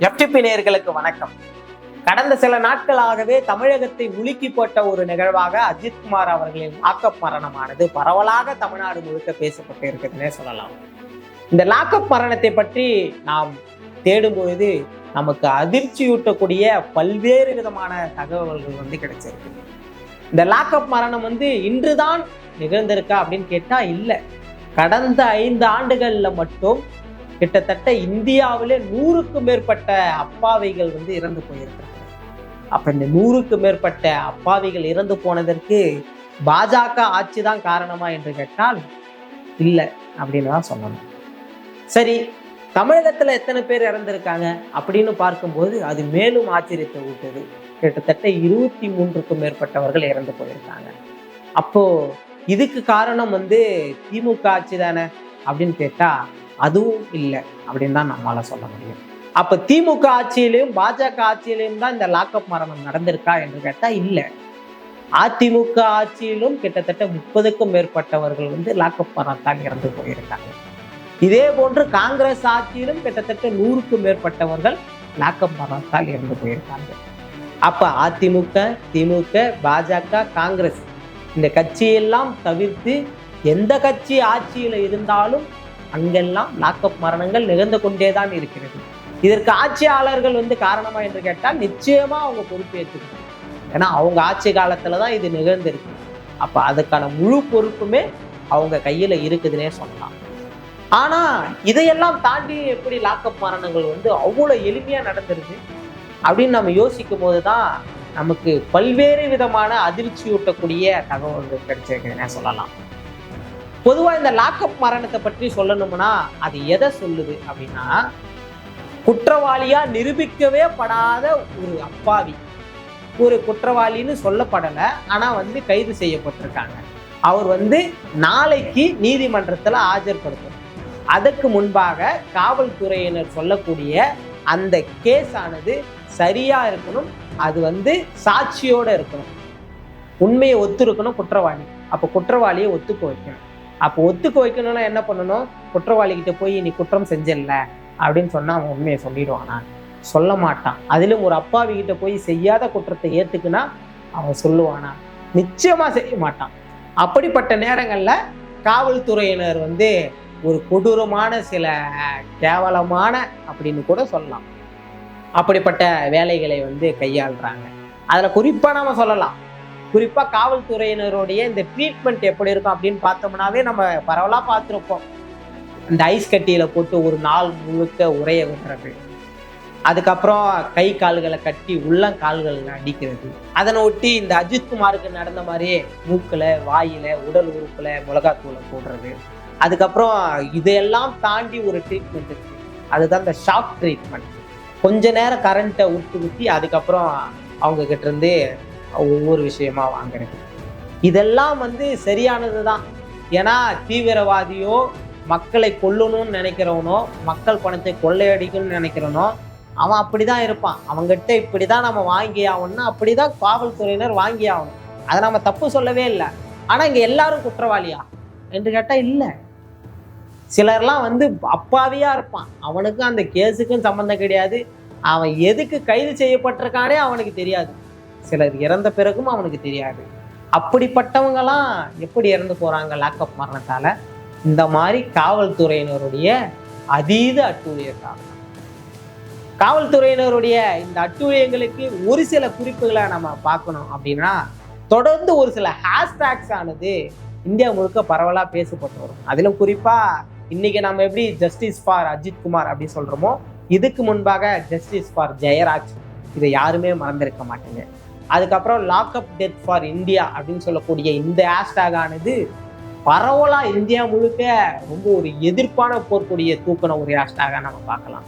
FTP நேர்களுக்கு வணக்கம். கடந்த சில நாட்களாகவே தமிழகத்தை உலுக்கி போட்ட ஒரு நிகழ்வாக அஜித்குமார் அவர்களின் லாக்அப் மரணமானது பரவலாக தமிழ்நாடு முழுக்க பேசப்பட்டு இருக்குதுன்னே சொல்லலாம். இந்த லாக்அப் மரணத்தை பற்றி நாம் தேடும் பொழுது நமக்கு அதிர்ச்சியூட்டக்கூடிய பல்வேறு விதமான தகவல்கள் வந்து கிடைச்சிருக்கு. இந்த லாக்அப் மரணம் வந்து இன்றுதான் நிகழ்ந்திருக்கா அப்படின்னு கேட்டா இல்லை. கடந்த ஐந்து ஆண்டுகள்ல மட்டும் கிட்டத்தட்ட இந்தியாவிலே நூறுக்கும் மேற்பட்ட அப்பாவிகள் வந்து இறந்து போயிருக்கிறாங்க அப்ப இந்த நூறுக்கும் மேற்பட்ட அப்பாவிகள் இறந்து போனதற்கு பாஜக ஆட்சி தான் காரணமா என்று கேட்டால் இல்லை அப்படின்னு தான் சொல்லணும். சரி தமிழகத்துல எத்தனை பேர் இறந்திருக்காங்க அப்படின்னு பார்க்கும்போது அது மேலும் ஆச்சரியத்தை ஊட்டுது. கிட்டத்தட்ட இருபத்தி மூன்றுக்கும் மேற்பட்டவர்கள் இறந்து போயிருக்காங்க. அப்போ இதுக்கு காரணம் வந்து திமுக ஆட்சி தானே அப்படின்னு கேட்டா அதுவும் இல்லை அப்படின்னு தான் நம்மளால சொல்ல முடியும். அப்ப திமுக ஆட்சியிலையும் பாஜக ஆட்சியிலையும் தான் இந்த லாக்அப் மரணம் நடந்திருக்கா என்று கேட்டா இல்லை. அதிமுக ஆட்சியிலும் கிட்டத்தட்ட முப்பதுக்கும் மேற்பட்டவர்கள் வந்து லாக்அப் மரணத்தால் இறந்து போயிருக்காங்க. இதே போன்று காங்கிரஸ் ஆட்சியிலும் கிட்டத்தட்ட நூறுக்கும் மேற்பட்டவர்கள் லாக்அப் மரணத்தால் இறந்து போயிருக்காங்க. அப்ப அதிமுக திமுக பாஜக காங்கிரஸ் இந்த கட்சியெல்லாம் தவிர்த்து எந்த கட்சி ஆட்சியில இருந்தாலும் அங்கெல்லாம் லாக்அப் மரணங்கள் நிகழ்ந்து கொண்டே தான் இருக்கிறது. இதற்கு ஆட்சியாளர்கள் வந்து காரணமா என்று கேட்டால் நிச்சயமா அவங்க பொறுப்பேற்றுக்கணும் ஏன்னா அவங்க ஆட்சி காலத்துல தான் இது நிகழ்ந்திருக்கு. அப்ப அதுக்கான முழு பொறுப்புமே அவங்க கையில இருக்குதுன்னே சொல்லலாம். ஆனா இதையெல்லாம் தாண்டி எப்படி லாக்அப் மரணங்கள் வந்து அவ்வளோ எளிமையா நடந்துருது அப்படின்னு நம்ம யோசிக்கும் போது தான் நமக்கு பல்வேறு விதமான அதிர்ச்சியூட்டக்கூடிய தகவல்கள் கிடைச்சிருக்குதுன்னே சொல்லலாம். பொதுவாக இந்த லாக்அப் மரணத்தை பற்றி சொல்லணும்னா அது எதை சொல்லுது அப்படின்னா குற்றவாளியா நிரூபிக்கவே படாத ஒரு அப்பாவி. ஒரு குற்றவாளின்னு சொல்லப்படலை ஆனால் வந்து கைது செய்யப்பட்டிருக்காங்க. அவர் வந்து நாளைக்கு நீதிமன்றத்தில் ஆஜர்படுத்தணும். அதற்கு முன்பாக காவல்துறையினர் சொல்லக்கூடிய அந்த கேஸ் ஆனது சரியாக இருக்கணும் அது வந்து சாட்சியோடு இருக்கணும். உண்மையை ஒத்துருக்கணும் குற்றவாளி. அப்போ குற்றவாளியை ஒத்துக்க வைக்கணும். அப்போ ஒத்துக்க வைக்கணும்னா என்ன பண்ணணும்? குற்றவாளி கிட்ட போய் நீ குற்றம் செஞ்சல அப்படின்னு சொன்னா அவன் உண்மையை சொல்லிடுவானா சொல்ல மாட்டான். அதிலும் ஒரு அப்பாவி கிட்ட போய் செய்யாத குற்றத்தை ஏத்துக்குனா அவன் சொல்லுவானா நிச்சயமா செய்ய மாட்டான். அப்படிப்பட்ட நேரங்கள்ல காவல்துறையினர் வந்து ஒரு கொடூரமான சில கேவலமான அப்படின்னு கூட சொல்லலாம். அப்படிப்பட்ட வேலைகளை வந்து கையாளுறாங்க. அதில் குறிப்பாக நாம சொல்லலாம். குறிப்பாக காவல்துறையினருடைய இந்த ட்ரீட்மெண்ட் எப்படி இருக்கும் அப்படின்னு பார்த்தோம்னாவே நம்ம பரவலாக பார்த்துருப்போம். இந்த ஐஸ் கட்டியில் போட்டு ஒரு நாள் முழுக்க உரைய விடுறது. அதுக்கப்புறம் கை கால்களை கட்டி உள்ளங்கால்களில் அடிக்கிறது. அதனை ஒட்டி இந்த அஜித்குமாருக்கு நடந்த மாதிரியே மூக்கில் வாயில் உடல் உறுப்பில் மிளகாத்தூளை போடுறது. அதுக்கப்புறம் இதையெல்லாம் தாண்டி ஒரு ட்ரீட்மெண்ட் இருக்குது அதுதான் இந்த ஷாக் ட்ரீட்மெண்ட் கொஞ்ச நேரம் கரண்ட்டை விட்டு ஊற்றி அதுக்கப்புறம் அவங்ககிட்ட இருந்து ஒவ்வொரு விஷயமா வாங்குறது இதெல்லாம் வந்து சரியானது தான் ஏன்னா தீவிரவாதியோ மக்களை கொல்லணும்னு நினைக்கிறவனோ மக்கள் பணத்தை கொள்ளையடிக்கணும்னு நினைக்கிறவனோ அவன் அப்படிதான் இருப்பான். அவங்ககிட்ட இப்படிதான் நம்ம வாங்கி ஆகணும்னா அப்படிதான் காவல்துறையினர் வாங்கி ஆகணும். அதை நம்ம தப்பு சொல்லவே இல்லை. ஆனால் இங்கே எல்லாரும் குற்றவாளியா? என்று கேட்டால் இல்லை. சிலர்லாம் வந்து அப்பாவியாக இருப்பான். அவனுக்கும் அந்த கேஸுக்கும் சம்மந்தம் கிடையாது. அவன் எதுக்கு கைது செய்யப்பட்டிருக்கானே அவனுக்கு தெரியாது. சிலர் இறந்த பிறகும் அவனுக்கு தெரியாது. அப்படிப்பட்டவங்கெல்லாம் எப்படி இறந்து போறாங்க லாக்அப் மரணத்தால்? இந்த மாதிரி காவல்துறையினருடைய அதீத அட்டூழியத்தால். காவல்துறையினருடைய இந்த அட்டூழியங்களுக்கு ஒரு சில குறிப்புகளை நம்ம பார்க்கணும் அப்படின்னா தொடர்ந்து ஒரு சில ஹேஷ்டேக்ஸ் ஆனது இந்தியா முழுக்க பரவலாக பேசப்பட்டு வரும். அதிலும் குறிப்பா இன்னைக்கு நம்ம எப்படி ஜஸ்டிஸ் ஃபார் அஜித் குமார் அப்படின்னு சொல்றோமோ இதுக்கு முன்பாக ஜஸ்டிஸ் ஃபார் ஜெயராஜ். இதை யாருமே மறந்திருக்க மாட்டேங்க. அதுக்கப்புறம் லாக்அப் டெத் ஃபார் இந்தியா அப்படின்னு சொல்லக்கூடிய இந்த ஹேஷ்டேக் ஆனது பரவலாக இந்தியா முழுக்க ரொம்ப ஒரு எதிர்ப்பான போர்க்கூடிய தூக்கின ஒரு ஹேஷ்டேகா நம்ம பார்க்கலாம்.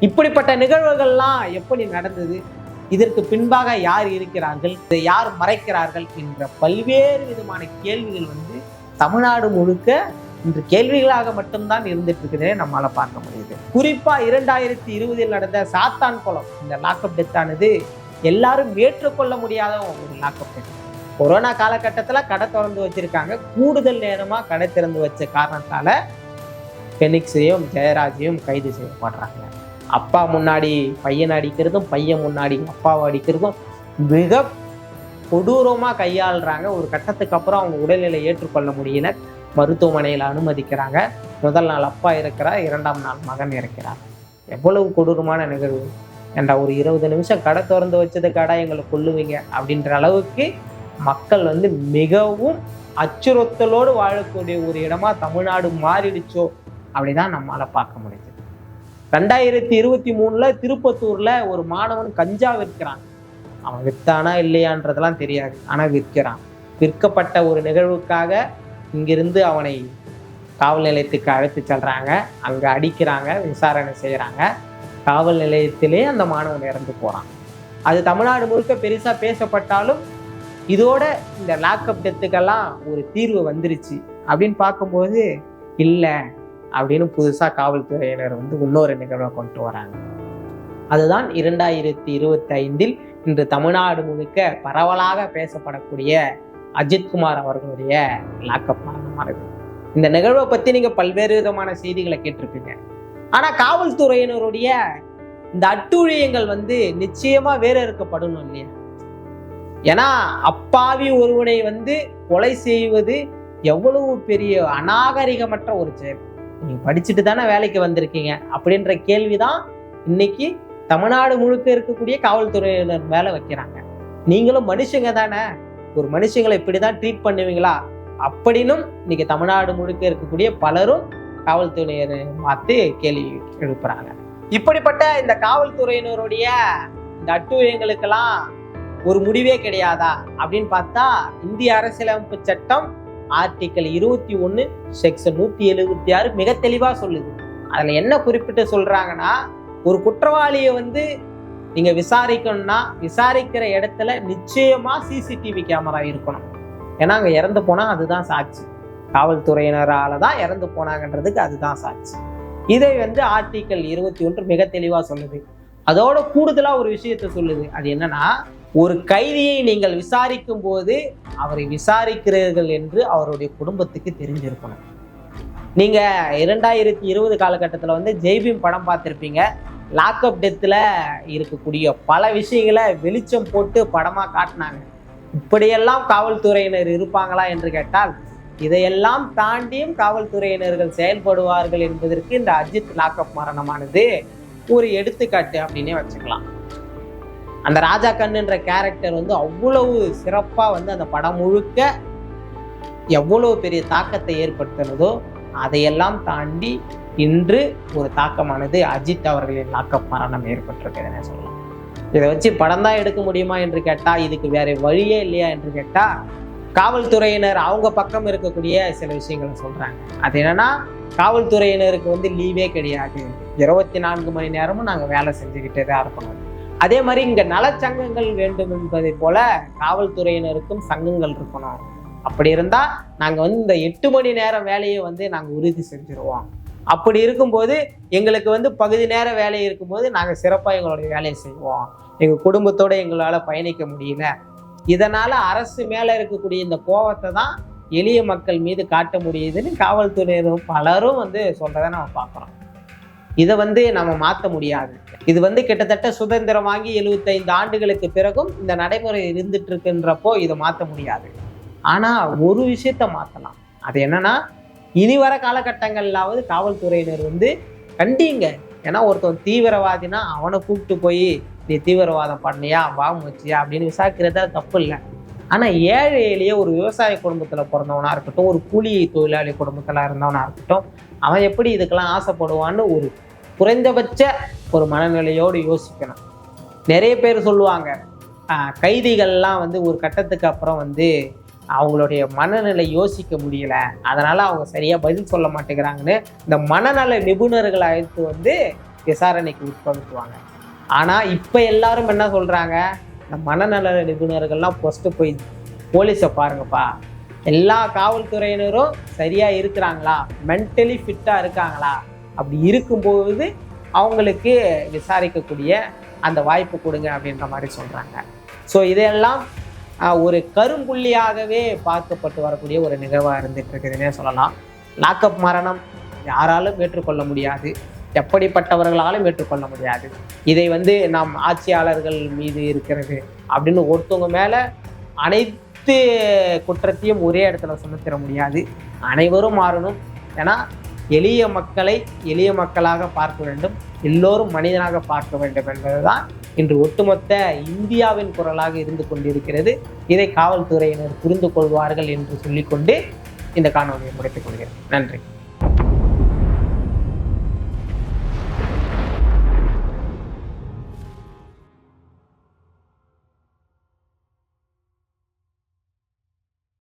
இப்படிப்பட்ட நிகழ்வுகள்லாம் எப்படி நடந்தது? இதற்கு பின்பாக யார் இருக்கிறார்கள்? இதை யார் மறைக்கிறார்கள்? என்ற பல்வேறு விதமான கேள்விகள் வந்து தமிழ்நாடு முழுக்க இன்று கேள்விகளாக மட்டும்தான் இருந்துட்டு இருக்குதே நம்மளால பார்க்க முடியுது. குறிப்பா இரண்டாயிரத்தி இருபதில் நடந்த சாத்தான் குளம் இந்த லாக்அப் டெத் ஆனது எல்லாரும் ஏற்றுக்கொள்ள முடியாத ஒரு லாக்அப் கொரோனா காலகட்டத்தில் கடை திறந்து வச்சிருக்காங்க. கூடுதல் நேரமாக கடை திறந்து வச்ச காரணத்தால் பெனிக்ஸையும் ஜெயராஜையும் கைது செய்யப்படுறாங்க அப்பா முன்னாடி பையனை அடிக்கிறதும் பையன் முன்னாடி அப்பாவை அடிக்கிறதும் மிக கொடூரமாக கையாளுறாங்க. ஒரு கட்டத்துக்கு அப்புறம் அவங்க உடல்நிலை ஏற்றுக்கொள்ள முடியல. மருத்துவமனையில் அனுமதிக்கிறாங்க. முதல் நாள் அப்பா இருக்கிறார் இரண்டாம் நாள் மகன் இருக்கிறார். எவ்வளவு கொடூரமான நிகழ்வு. ஏண்டா ஒரு இருபது நிமிஷம் கடை திறந்து வச்சது கடை எங்களை கொள்ளுவீங்க அப்படின்ற அளவுக்கு மக்கள் வந்து மிகவும் அச்சுறுத்தலோடு வாழக்கூடிய ஒரு இடமா தமிழ்நாடு மாறிடுச்சோ அப்படிதான் நம்மளால பார்க்க முடியுது. ரெண்டாயிரத்தி இருபத்தி மூணுல திருப்பத்தூர்ல ஒரு மாணவன் கஞ்சா விற்கிறான். அவன் வித்தானா இல்லையான்றதெல்லாம் தெரியாது. ஆனா விற்கிறான். விற்கப்பட்ட ஒரு நிகழ்வுக்காக இங்கிருந்து அவனை காவல் நிலையத்துக்கு அழைத்து செல்றாங்க. அங்க அடிக்கிறாங்க விசாரணை செய்யறாங்க. காவல் நிலையத்திலே அந்த மாணவன் இறந்து போறான். அது தமிழ்நாடு முழுக்க பெருசா பேசப்பட்டாலும் இதோட இந்த லாக்அப் டெத்துக்கெல்லாம் ஒரு தீர்வு வந்துருச்சு. அப்படின்னு பார்க்கும்போது இல்லை அப்படின்னு புதுசாக காவல்துறையினர் வந்து இன்னொரு நிகழ்வை கொண்டு வராங்க. அதுதான் இரண்டாயிரத்தி இருபத்தி ஐந்தில் இன்று தமிழ்நாடு முழுக்க பரவலாக பேசப்படக்கூடிய அஜித்குமார் அவர்களுடைய லாக்அப் மரணமானது இந்த நிகழ்வை பத்தி நீங்க பல்வேறு விதமான செய்திகளை கேட்டிருப்பீங்க. ஆனா காவல்துறையினருடைய இந்த அட்டூழியங்கள் வந்து நிச்சயமா வேற இருக்கப்படணும் இல்லையா? ஏன்னா அப்பாவி ஒருவனை வந்து கொலை செய்வது எவ்வளவு பெரிய அநாகரிகமற்ற ஒரு செயல். நீங்க படிச்சுட்டு தானே வேலைக்கு வந்திருக்கீங்க அப்படின்ற கேள்விதான் இன்னைக்கு தமிழ்நாடு முழுக்க இருக்கக்கூடிய காவல்துறையினர் மேல வைக்கிறாங்க. நீங்களும் மனுஷங்க தானே? ஒரு மனுஷங்களை இப்படிதான் ட்ரீட் பண்ணுவீங்களா? அப்படின்னும் இன்னைக்கு தமிழ்நாடு முழுக்க இருக்கக்கூடிய பலரும் காவல்துறையர் பார்த்து கேள்வி எழுப்புறாங்க. இப்படிப்பட்ட இந்த காவல்துறையினருடைய இந்த அட்டூழியங்களுக்கெல்லாம் ஒரு முடிவே கிடையாதா அப்படின்னு பார்த்தா இந்திய அரசியலமைப்பு சட்டம் ஆர்டிக்கல் இருபத்தி ஒன்று செக்ஷன் நூற்றி எழுபத்தி ஆறு மிக தெளிவாக சொல்லுது. அதில் என்ன குறிப்பிட்டு சொல்கிறாங்கன்னா ஒரு குற்றவாளியை வந்து நீங்கள் விசாரிக்கணும்னா விசாரிக்கிற இடத்துல நிச்சயமாக சிசிடிவி கேமரா இருக்கணும். ஏன்னா அங்கே இறந்து போனால் அதுதான் சாட்சி. காவல்துறையினரால் தான் இறந்து போனாங்கன்றதுக்கு அதுதான் சாட்சி. இதை வந்து ஆர்டிக்கல் இருபத்தி ஒன்று மிக தெளிவாக சொல்லுது. அதோட கூடுதலாக ஒரு விஷயத்த சொல்லுது. அது என்னன்னா ஒரு கைதியை நீங்கள் விசாரிக்கும் போது அவரை விசாரிக்கிறீர்கள் என்று அவருடைய குடும்பத்துக்கு தெரிஞ்சிருக்கணும். நீங்க இரண்டாயிரத்தி இருபது காலகட்டத்தில் வந்து ஜெய்பீம் படம் பார்த்துருப்பீங்க. லாக்அப் டெத்தில் இருக்கக்கூடிய பல விஷயங்களை வெளிச்சம் போட்டு படமாக காட்டினாங்க. இப்படியெல்லாம் காவல்துறையினர் இருப்பாங்களா என்று கேட்டால் இதையெல்லாம் தாண்டியும் காவல்துறையினர்கள் செயல்படுவார்கள் என்பதற்கு இந்த அஜித் லாக்அப் மரணமானது ஒரு எடுத்துக்காட்டு அப்படின்னே வச்சுக்கலாம். அந்த ராஜா கண்ணுன்ற கேரக்டர் வந்து அவ்வளவு சிறப்பாக வந்து அந்த படம் முழுக்க எவ்வளவு பெரிய தாக்கத்தை ஏற்படுத்தினதோ அதையெல்லாம் தாண்டி இன்று ஒரு தாக்கமானது அஜித் அவர்களின் லாக்கப் மரணம் ஏற்பட்டிருக்குதுன்னு சொல்லலாம். இதை வச்சு படம் தான் எடுக்க முடியுமா என்று கேட்டா இதுக்கு வேற வழியே இல்லையா என்று கேட்டா காவல்துறையினர் அவங்க பக்கம் இருக்கக்கூடிய சில விஷயங்களை சொல்கிறாங்க அது என்னன்னா காவல்துறையினருக்கு வந்து லீவே கிடையாது. இருபத்தி நான்கு மணி நேரமும் நாங்கள் வேலை செஞ்சுக்கிட்டே தான் இருக்கணும். அதே மாதிரி இங்கே நலச்சங்கங்கள் வேண்டும் என்பதை போல காவல்துறையினருக்கும் சங்கங்கள் இருக்கணும். அப்படி இருந்தால் நாங்கள் வந்து இந்த எட்டு மணி நேரம் வேலையை வந்து நாங்கள் உறுதி செஞ்சுருவோம். அப்படி இருக்கும்போது எங்களுக்கு வந்து பகுதி நேர வேலை இருக்கும்போது நாங்கள் சிறப்பாக எங்களுடைய வேலையை செய்வோம். எங்கள் குடும்பத்தோட எங்களால் பயணிக்க முடியல. இதனால் அரசு மேலே இருக்கக்கூடிய இந்த கோவத்தை தான் எளிய மக்கள் மீது காட்ட முடியுதுன்னு காவல்துறையினரும் பலரும் வந்து சொல்கிறத நம்ம பார்க்குறோம். இதை வந்து நம்ம மாற்ற முடியாது. இது வந்து கிட்டத்தட்ட சுதந்திரம் வாங்கி எழுபத்தைந்து ஆண்டுகளுக்கு பிறகும் இந்த நடைமுறை இருந்துட்டு இருக்குன்றப்போ இதை மாற்ற முடியாது. ஆனால் ஒரு விஷயத்த மாற்றலாம் அது என்னன்னா இனி வர காலகட்டங்கள்லாவது காவல்துறையினர் வந்து கண்டிங்க. ஏன்னா ஒருத்தன் தீவிரவாதினா அவனை கூப்பிட்டு போய் நீ தீவிரவாதம் பண்ணியா பாம்பு வச்சியா அப்படின்னு விசாரிக்கிறதா தப்பு இல்லை. ஆனால் ஏழை எளிய ஒரு விவசாய குடும்பத்தில் பிறந்தவனாக இருக்கட்டும் ஒரு கூலி தொழிலாளி குடும்பத்தில் இருந்தவனாக இருக்கட்டும் அவன் எப்படி இதுக்கெல்லாம் ஆசைப்படுவான்னு ஒரு குறைந்தபட்ச ஒரு மனநிலையோடு யோசிக்கணும். நிறைய பேர் சொல்லுவாங்க கைதிகள்லாம் வந்து ஒரு கட்டத்துக்கு அப்புறம் வந்து அவங்களுடைய மனநிலை யோசிக்க முடியல. அதனால் அவங்க சரியாக பதில் சொல்ல மாட்டேங்கிறாங்கன்னு இந்த மனநல நிபுணர்களை அழைத்து வந்து விசாரணைக்கு உட்படுத்துவாங்க. ஆனால் இப்போ எல்லாரும் என்ன சொல்கிறாங்க இந்த மனநல நிபுணர்கள்லாம் ஃபஸ்ட்டு போய் போலீஸை பாருங்கப்பா. எல்லா காவல்துறையினரும் சரியாக இருக்கிறாங்களா? மென்டலி ஃபிட்டாக இருக்காங்களா? அப்படி இருக்கும்போது அவங்களுக்கு விசாரிக்கக்கூடிய அந்த வாய்ப்பு கொடுங்க அப்படின்ற மாதிரி சொல்கிறாங்க ஸோ இதையெல்லாம் ஒரு கரும்புள்ளியாகவே பார்க்கப்பட்டு வரக்கூடிய ஒரு நிகழ்வாக இருந்துகிட்டு இருக்குதுன்னே சொல்லலாம். லாக்அப் மரணம் யாராலும் ஏற்றுக்கொள்ள முடியாது. எப்படிப்பட்டவர்களாலும் ஏற்றுக்கொள்ள முடியாது. இதை வந்து நாம் ஆட்சியாளர்கள் மீது இருக்கிறது அப்படின்னு ஒருத்தவங்க மேலே அனைத்து குற்றத்தையும் ஒரே இடத்துல சுமத்திட முடியாது. அனைவரும் மாறணும். ஏன்னா எளிய மக்களை எளிய மக்களாக பார்க்க வேண்டும். எல்லோரும் மனிதனாக பார்க்க வேண்டும் என்பதுதான் இன்று ஒட்டுமொத்த இந்தியாவின் குரலாக இருந்து கொண்டிருக்கிறது. இதை காவல்துறையினர் புரிந்து கொள்வார்கள் என்று சொல்லிக்கொண்டு இந்த காணொலியை முடித்துக் கொள்கிறேன். நன்றி.